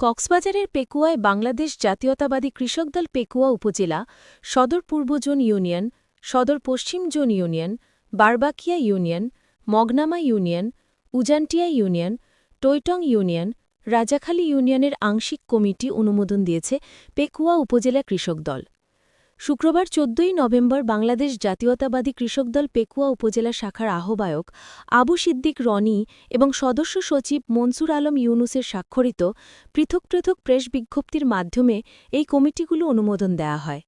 কক্সবাজারের পেকুয়ায় বাংলাদেশ জাতীয়তাবাদী কৃষক দল পেকুয়া উপজেলা, সদর পূর্ব জোন ইউনিয়ন, সদর পশ্চিম zone union, Barbakia union, Maganama union, Ujantia union Toitong union, Rajakhali ইউনিয়নের আংশিক কমিটি অনুমোদন দিয়েছে পেকুয়া উপজেলা কৃষক দল। শুক্রবার চোদ্দই নভেম্বর বাংলাদেশ জাতীয়তাবাদী কৃষক দল পেকুয়া উপজেলা শাখার আহ্বায়ক আবু সিদ্দিক রনি এবং সদস্য সচিব মনসুর আলম ইউনুসের স্বাক্ষরিত পৃথক পৃথক প্রেস বিজ্ঞপ্তির মাধ্যমে এই কমিটিগুলো অনুমোদন দেয়া হয়।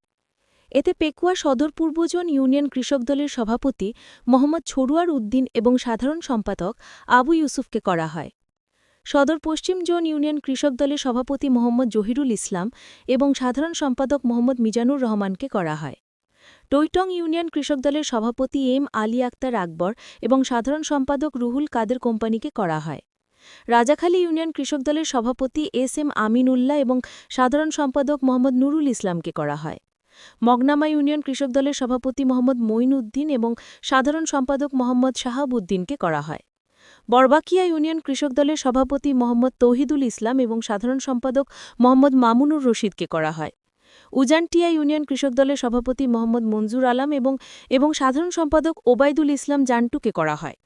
এতে পেকুয়া সদর পূর্বজন ইউনিয়ন কৃষক দলের সভাপতি মোহাম্মদ ছড়ুয়ার উদ্দিন এবং সাধারণ সম্পাদক আবু ইউসুফকে করা হয়। সদর পশ্চিম জোন ইউনিয়ন কৃষক দলের সভাপতি মোহাম্মদ জহিরুল ইসলাম এবং সাধারণ সম্পাদক মোহাম্মদ মিজানুর রহমানকে করা হয়। টৈটং ইউনিয়ন কৃষক দলের সভাপতি এম আলী আক্তার আকবর এবং সাধারণ সম্পাদক রুহুল কাদের কোম্পানিকে করা হয়। রাজাখালী ইউনিয়ন কৃষক দলের সভাপতি এস এম আমিনুল্লাহ এবং সাধারণ সম্পাদক মোহাম্মদ নুরুল ইসলামকে করা হয়। মগনামা ইউনিয়ন কৃষক দলের সভাপতি মোহাম্মদ মঈন উদ্দিন এবং সাধারণ সম্পাদক মোহাম্মদ শাহাবুদ্দিনকে করা হয়। বরবাকিয়া ইউনিয়ন কৃষক দলের সভাপতি মোহাম্মদ তৌহিদুল ইসলাম এবং সাধারণ সম্পাদক মোহাম্মদ মামুনুর রশিদকে করা হয়। উজানটিয়া ইউনিয়ন কৃষক দলের সভাপতি মোহাম্মদ মঞ্জুর আলম এবং এবং সাধারণ সম্পাদক ওবায়দুল ইসলাম জান্টুকে করা হয়।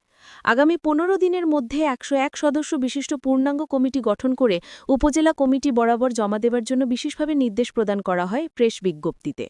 আগামী পনেরো দিনের মধ্যে একশো এক সদস্য বিশিষ্ট পূর্ণাঙ্গ কমিটি গঠন করে উপজেলা কমিটি বরাবর জমা দেবার জন্য বিশেষভাবে নির্দেশ প্রদান করা হয় প্রেস বিজ্ঞপ্তিতে।